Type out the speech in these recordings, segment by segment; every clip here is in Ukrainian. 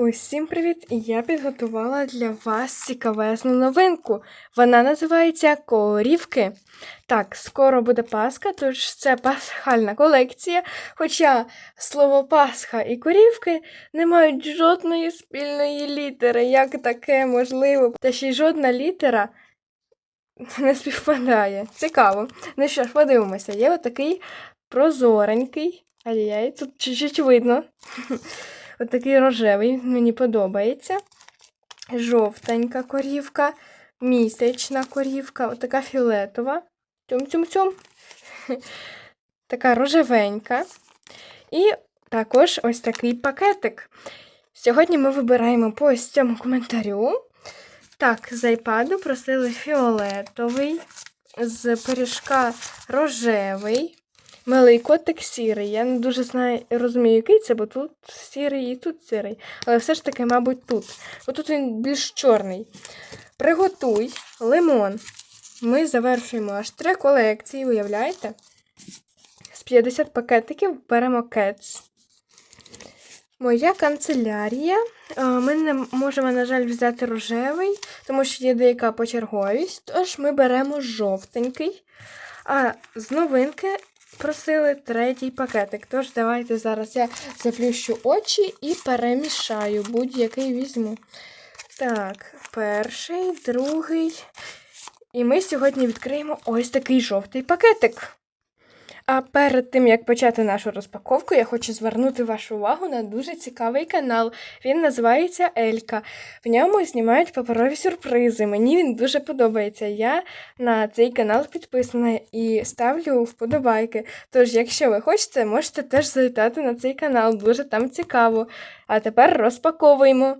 Усім привіт! І я підготувала для вас цікавезну новинку. Вона називається Корівки. Так, скоро буде Пасха, тож це пасхальна колекція. Хоча слово Пасха і корівки не мають жодної спільної літери. Як таке можливо? Та ще й жодна літера не співпадає. Цікаво. Ну що ж, подивимося. Є отакий прозоренький. Ай-яй, тут чуть-чуть видно. Отакий рожевий, мені подобається. Жовтенька корівка, місячна корівка, отака фіолетова. Тюм-тюм-тюм. Така рожевенька. І також ось такий пакетик. Сьогодні ми вибираємо по ось цьому коментарю. Так, з айпаду просили фіолетовий, з пиріжка рожевий. Милий котик сірий. Я не дуже знаю, розумію, який це, бо тут сірий і тут сірий. Але все ж таки, мабуть, тут. Бо тут він більш чорний. Приготуй лимон. Ми завершуємо аж три колекції, уявляєте? З 50 пакетиків беремо кец. Моя канцелярія. Ми не можемо, на жаль, взяти рожевий, тому що є деяка почерговість. Тож ми беремо жовтенький. А з новинки просили третій пакетик. Тож давайте зараз я заплющу очі і перемішаю. Будь-який візьму. Так, перший, другий. І ми сьогодні відкриємо ось такий жовтий пакетик. А перед тим, як почати нашу розпаковку, я хочу звернути вашу увагу на дуже цікавий канал. Він називається Елька. В ньому знімають паперові сюрпризи. Мені він дуже подобається. Я на цей канал підписана і ставлю вподобайки. Тож, якщо ви хочете, можете теж завітати на цей канал. Дуже там цікаво. А тепер розпаковуємо.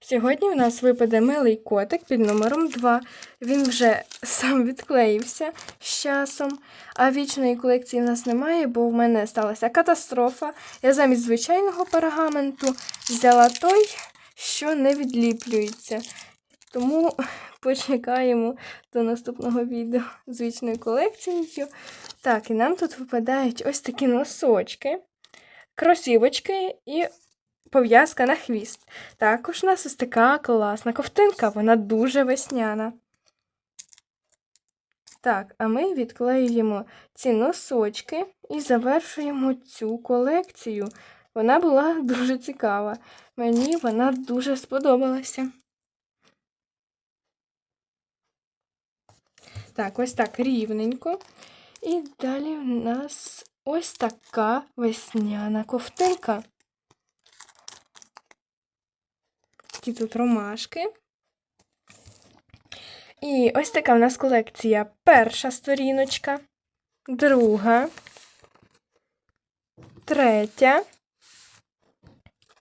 Сьогодні у нас випаде милий котик під номером 2. Він вже сам відклеївся з часом. А вічної колекції в нас немає, бо в мене сталася катастрофа. Я замість звичайного пергаменту взяла той, що не відліплюється. Тому почекаємо до наступного відео з вічною колекцією. Так, і нам тут випадають ось такі носочки, кросівочки і пов'язка на хвіст. Також у нас ось така класна ковтинка, вона дуже весняна. Так, а ми відклеюємо ці носочки і завершуємо цю колекцію. Вона була дуже цікава. Мені вона дуже сподобалася. Так, ось так рівненько. І далі в нас ось така весняна ковтинка. Такі тут ромашки. І ось така в нас колекція. Перша сторіночка, друга, третя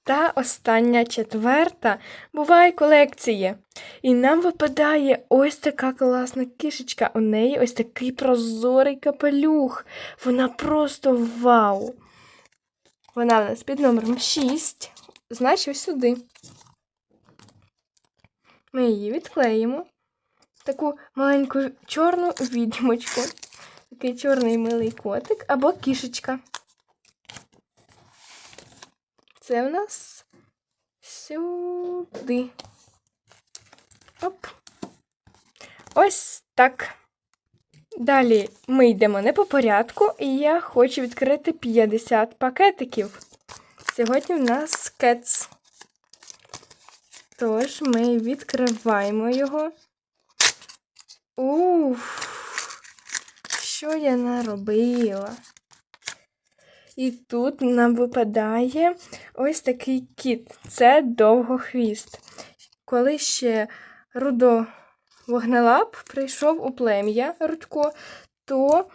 та остання четверта буває колекції. І нам випадає ось така класна кишечка. У неї ось такий прозорий капелюх. Вона просто вау! Вона у нас під номером 6. Значить, ось сюди. Ми її відклеїмо. Таку маленьку чорну відьмочку. Такий чорний милий котик або кішечка. Це в нас сюди. Оп. Ось так. Далі ми йдемо не по порядку, і я хочу відкрити 50 пакетиків. Сьогодні в нас кец. Тож ми відкриваємо його. Уф, що я наробила? І тут нам випадає ось такий кіт. Це довгохвіст. Коли ще Рудо Вогнелап прийшов у плем'я Рудько, то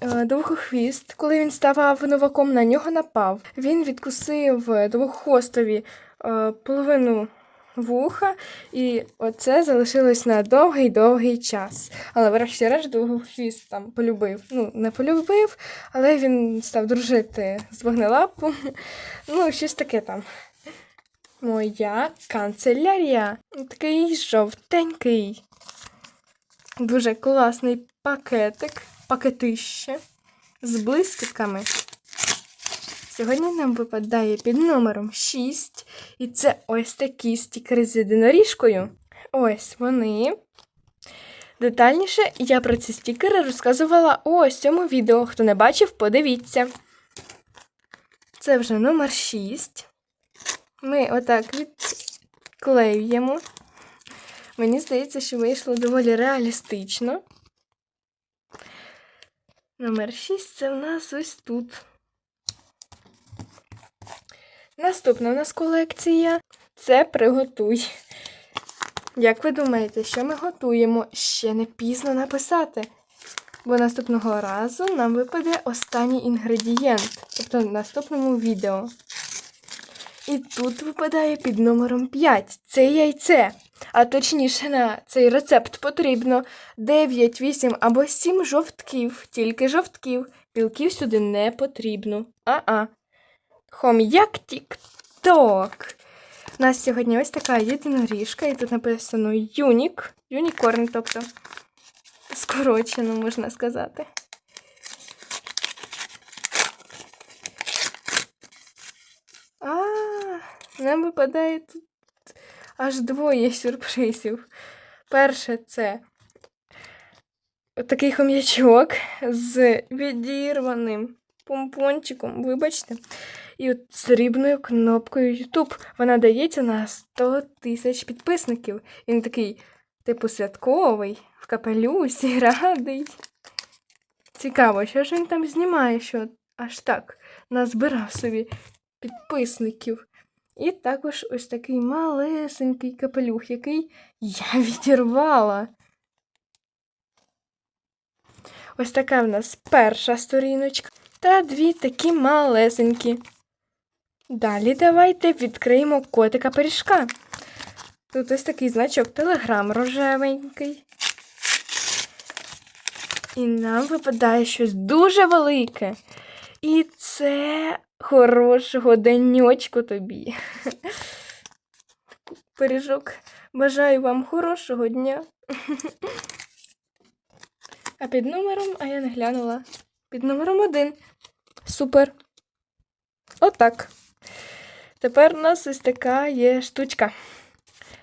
е, довгохвіст, коли він ставав новаком, на нього напав. Він відкусив двоххвостові е, половину вуха, і оце залишилось на довгий-довгий час. Але врешті-решт довгохвіст там полюбив. Ну, не полюбив, але він став дружити з вогнелапом. Ну, щось таке там. Моя канцелярія. Такий жовтенький. Дуже класний пакетик, пакетище з блискітками. Сьогодні нам випадає під номером 6. І це ось такі стікери з єдиноріжкою. Ось вони. Детальніше я про ці стікери розказувала у ось цьому відео. Хто не бачив, подивіться. Це вже номер 6. Ми отак відклеюємо. Мені здається, що вийшло доволі реалістично. Номер 6 це в нас ось тут. Наступна у нас колекція це приготуй. Як ви думаєте, що ми готуємо? Ще не пізно написати. Бо наступного разу нам випаде останній інгредієнт, тобто в наступному відео. І тут випадає під номером 5. Це яйце. А точніше, на цей рецепт потрібно 9, 8 або 7 жовтків, тільки жовтків. Білків сюди не потрібно. А-а. Хом'як тік-ток. У нас сьогодні ось така єдиноріжка, і тут написано Юнік. Юнікорн, тобто скорочено, можна сказати. А, нам випадає тут аж двоє сюрпризів. Перше це такий хом'ячок з відірваним помпончиком, вибачте. І от срібною кнопкою YouTube. Вона дається на 100 тисяч підписників. Він такий, типу, святковий, в капелюсі, радий. Цікаво, що ж він там знімає, що аж так назбирав собі підписників. І також ось такий малесенький капелюх, який я відірвала. Ось така в нас перша сторіночка. Та дві такі малесенькі. Далі давайте відкриємо котика пиріжка. Тут ось такий значок телеграм рожевенький. І нам випадає щось дуже велике. І це хорошого денечку тобі. Пиріжок. Бажаю вам хорошого дня. А під номером, а я не глянула. Під номером один. Супер. Отак. Тепер у нас ось така є штучка.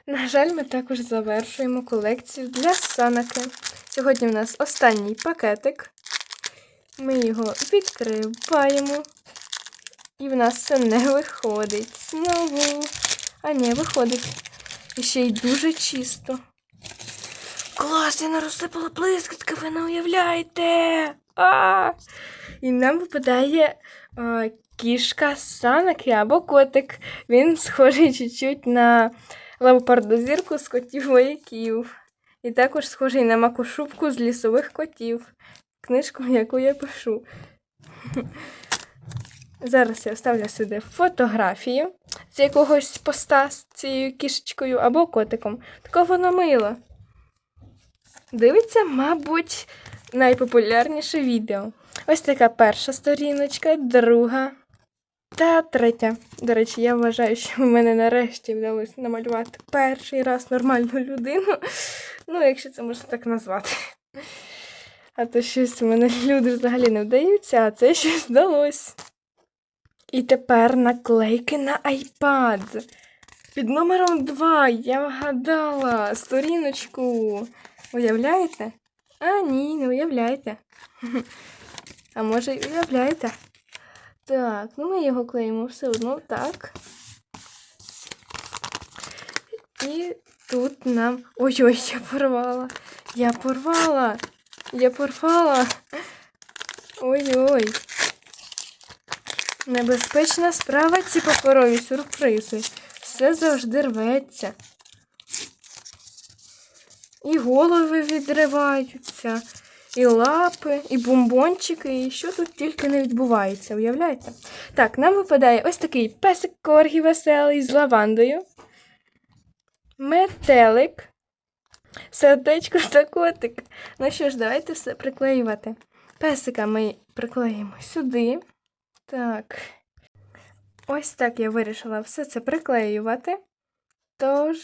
На жаль, ми також завершуємо колекцію для санаки. Сьогодні в нас останній пакетик. Ми його відкриваємо. І в нас це не виходить. Знову. А ні, виходить. І ще й дуже чисто. Клас, я не розсипала ви не уявляєте. А! І нам випадає а, кішка санаки або котик. Він схожий чуть-чуть на леопардозірку з котів вояків. І також схожий на макушубку з лісових котів. Книжку, яку я пишу. Зараз я вставлю сюди фотографію з якогось поста з цією кішечкою або котиком. Таке воно мило. Дивиться, мабуть, найпопулярніше відео. Ось така перша сторіночка, друга та третя. До речі, я вважаю, що в мене нарешті вдалося намалювати перший раз нормальну людину. Ну, якщо це можна так назвати. А то щось у мене люди взагалі не вдаються, а це щось вдалося. І тепер наклейки на iPad. Під номером 2 я вгадала сторіночку. Уявляєте? А, ні, не уявляєте. А може й уявляєте? Так, ну ми його клеїмо все одно так. І тут нам. Ой-ой, я порвала. Я порвала. Я порвала. Ой-ой. Небезпечна справа ці паперові сюрпризи. Все завжди рветься. І голови відриваються, і лапи, і бомбончики, і що тут тільки не відбувається, уявляєте? Так, нам випадає ось такий песик коргі веселий з лавандою. Метелик. Сердечко та котик. Ну що ж, давайте все приклеювати. Песика ми приклеїмо сюди. Так. Ось так я вирішила все це приклеювати. Тож.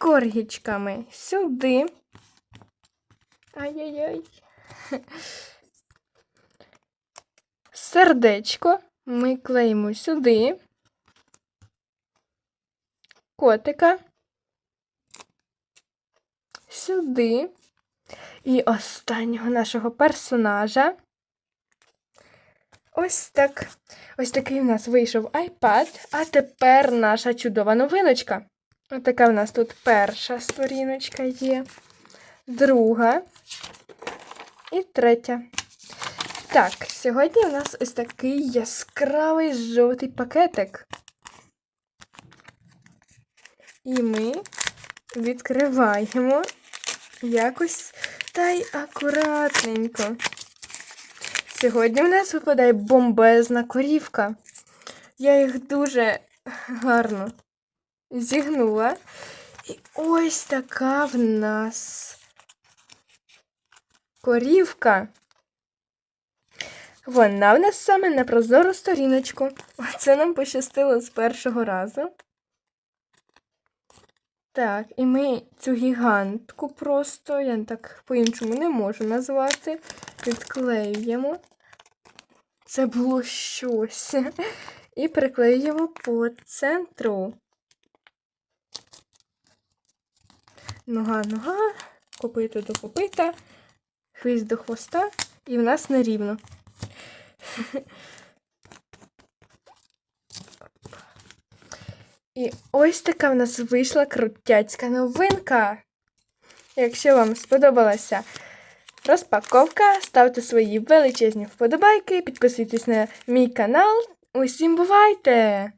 Коргічками сюди. Ай-яй-яй. Сердечко ми клеїмо сюди. Котика. Сюди. І останнього нашого персонажа. Ось так. Ось такий у нас вийшов iPad, а тепер наша чудова новиночка. Ось така в нас тут перша сторіночка є, друга і третя. Так, сьогодні у нас ось такий яскравий жовтий пакетик. І ми відкриваємо якось та й акуратненько. Сьогодні в нас випадає бомбезна корівка. Я їх дуже гарно зігнула. І ось така в нас корівка. Вона в нас саме на прозору сторіночку. Оце нам пощастило з першого разу. Так, і ми цю гігантку просто, я так по-іншому не можу назвати, відклеюємо. Це було щось. І приклеюємо по центру. Нога, нога, копито до копита, хвіст до хвоста, і в нас нерівно. І ось така в нас вийшла крутяцька новинка. Якщо вам сподобалася розпаковка, ставте свої величезні вподобайки, підписуйтесь на мій канал. Усім бувайте!